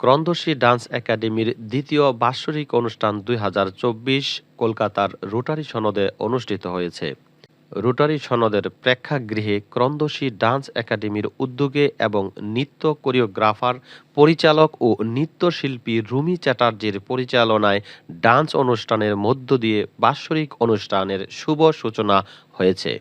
ক্রন্দশী dance একাডেমির দ্বিতীয় বাৎসরিক অনুষ্ঠান দুই হাজার চব্বিশ কলকাতার রোটারি সনদে অনুষ্ঠিত হয়েছে। রোটারি সনদের প্রেক্ষাগৃহে ক্রন্দশী ডান্স একাডেমির উদ্যোগে এবং নৃত্য কোরিওগ্রাফার, পরিচালক ও নৃত্যশিল্পী রুমি চ্যাটার্জির পরিচালনায় ডান্স অনুষ্ঠানের মধ্য দিয়ে বাৎসরিক অনুষ্ঠানের শুভ সূচনা হয়েছে।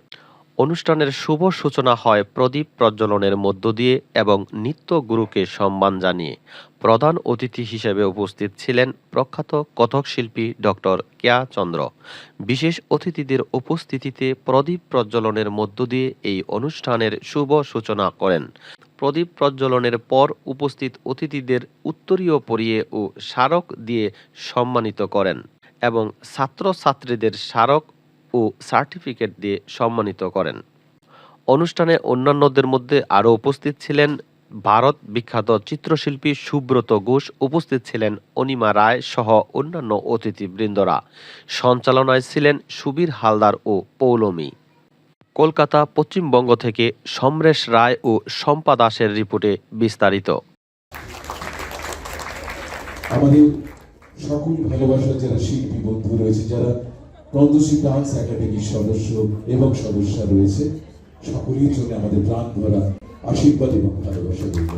অনুষ্ঠানের শুভ সূচনা হয় প্রদীপ প্রজ্বলনের মধ্য দিয়ে এবং নিত্য গুরুকে সম্মান জানিয়ে। প্রধান অতিথি হিসেবে উপস্থিত ছিলেন প্রখ্যাত কথক শিল্পী ডক্টর কেয়া চন্দ্র। বিশেষ অতিথিদের উপস্থিতিতে প্রদীপ প্রজ্বলনের মধ্য দিয়ে এই অনুষ্ঠানের শুভ সূচনা করেন। প্রদীপ প্রজ্বলনের পর উপস্থিত অতিথিদের উত্তরীয় পরিয়ে ও স্মারক দিয়ে সম্মানিত করেন এবং ছাত্রছাত্রীদের স্মারক ও সার্টিফিকেট দিয়ে সম্মানিত করেন। অনুষ্ঠানে অন্যান্যদের মধ্যে আরও উপস্থিত ছিলেন ভারত বিখ্যাত চিত্রশিল্পী সুব্রত ঘোষ, উপস্থিত ছিলেন অনিমা রায় সহ অন্যান্য অতিথিবৃন্দরা। সঞ্চালনায় ছিলেন সুবীর হালদার ও পৌলমি। কলকাতা পশ্চিমবঙ্গ থেকে সমরেশ রায় ও শম্পা দাসের রিপোর্টে বিস্তারিত। আমাদের সকল ভালোবাসার যারা শিল্পী বন্ধু রয়েছে, যারা নন্দসী ডান্স একাডেমির সদস্য এবং সদস্যা রয়েছে। সকলের জন্য আমাদের প্রাণ ভরা আশীর্বাদ এবং ভালোবাসা রইল।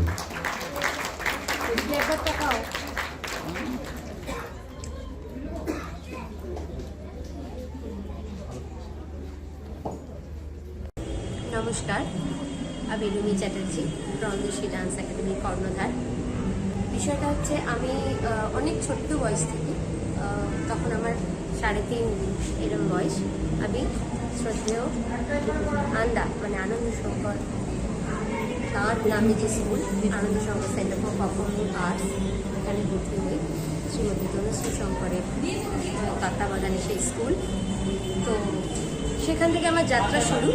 নমস্কার, আমি রুমি চ্যাটার্জি রন্দশী ডান্স একাডেমি কর্ণধার। বিষয়টা হচ্ছে আমি অনেক ছোট্ট বয়স থেকে তখন আমার সাড়ে তিন এরম বয়স। আমি শ্রদ্ধেয়, আন্দা মানে আনন্দ শঙ্কর। তার নামে যে school, Ananda Shankar centre for performing arts. এখানে ভর্তি হই শ্রীমতী তনুশ্রী শঙ্করের তত্ত্বাবধানে সেই স্কুল। তো সেখান থেকে আমার যাত্রা শুরু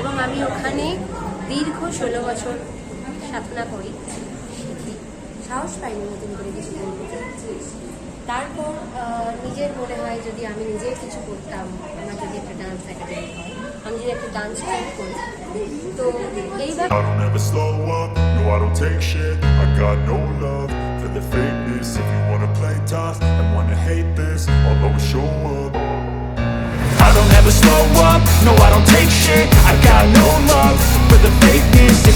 এবং আমি ওখানে দীর্ঘ ষোলো বছর সাধনা করি। সাহস পাইনি নতুন করে কিছু বলতে তারপর নিজের মনে হয় যদি আমি নিজে কিছু করতাম আমার যদি একটা ডান্স একাডেমি হয় আমি যদি একটা ডান্স করি তো এইভাবে for the fakeness If you wanna play tough and wanna hate this I'll always show up I don't ever slow up, no I don't take shit I got no love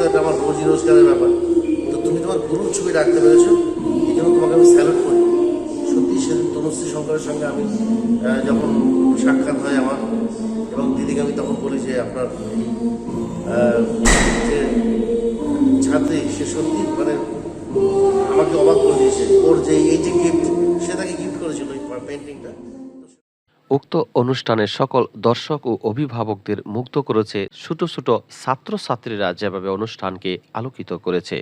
যেহেতু এটা আমার রোজি রোজগারের ব্যাপার। তো তুমি তোমার গুরুর ছবি রাখতে পেরেছ, এই জন্য তোমাকে আমি স্যালুট করি। সত্যি সেদিন তনুশ্রী শঙ্করের সঙ্গে আমি যখন সাক্ষাৎ হয় আমার, এবং দিদিকে আমি তখন বলি যে আপনার যে ছাত্রী সে সত্যি মানে আমাকে অবাক করে দিয়েছে। ওর যে এই যে গিফট উক্ত অনুষ্ঠানে সকল দর্শক ও অভিভাবকদের মুগ্ধ করেছে ছোট ছোট ছাত্রছাত্রীরা যেভাবে অনুষ্ঠানকে আলোকিত করেছে।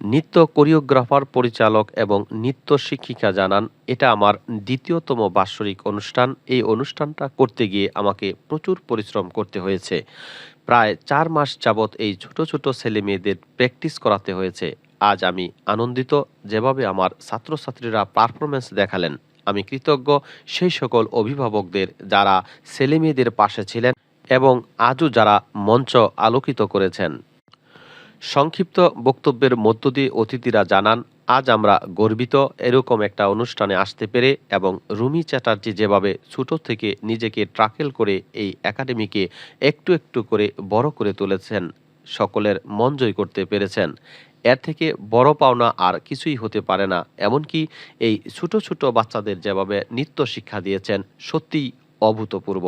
নৃত্য কোরিওগ্রাফার পরিচালক এবং নৃত্য শিক্ষিকা জানান, এটা আমার দ্বিতীয়তম বাৎসরিক অনুষ্ঠান। এই অনুষ্ঠানটা করতে গিয়ে আমাকে প্রচুর পরিশ্রম করতে হয়েছে। প্রায় চার মাস যাবৎ এই ছোট ছোট ছেলে মেয়েদের প্র্যাকটিস করাতে হয়েছে। আজ আমি আনন্দিত যেভাবে আমার ছাত্রছাত্রীরা পারফরমেন্স দেখালেন। আমি কৃতজ্ঞ। সেই সকল অভিভাবকদের যারা ছেলে মেয়েদের পাশে ছিলেন এবং আজও যারা মঞ্চ আলোকিত করেছেন। সংক্ষিপ্ত বক্তব্যের মধ্য দিয়ে অতিথিরা জানান, আজ আমরা গর্বিত এরকম একটা অনুষ্ঠানে আসতে পেরে এবং রুমি চ্যাটার্জি যেভাবে ছোট থেকে নিজেকে ট্রাকেল করে এই একাডেমিকে একটু একটু করে বড় করে তুলেছেন সকলের মন জয় করতে পেরেছেন। এর থেকে বড় পাওনা আর কিছুই হতে পারে না, এমনকি এই ছোট ছোট বাচ্চাদের যেভাবে নৃত্য শিক্ষা দিয়েছেন, সত্যিই অভূতপূর্ব।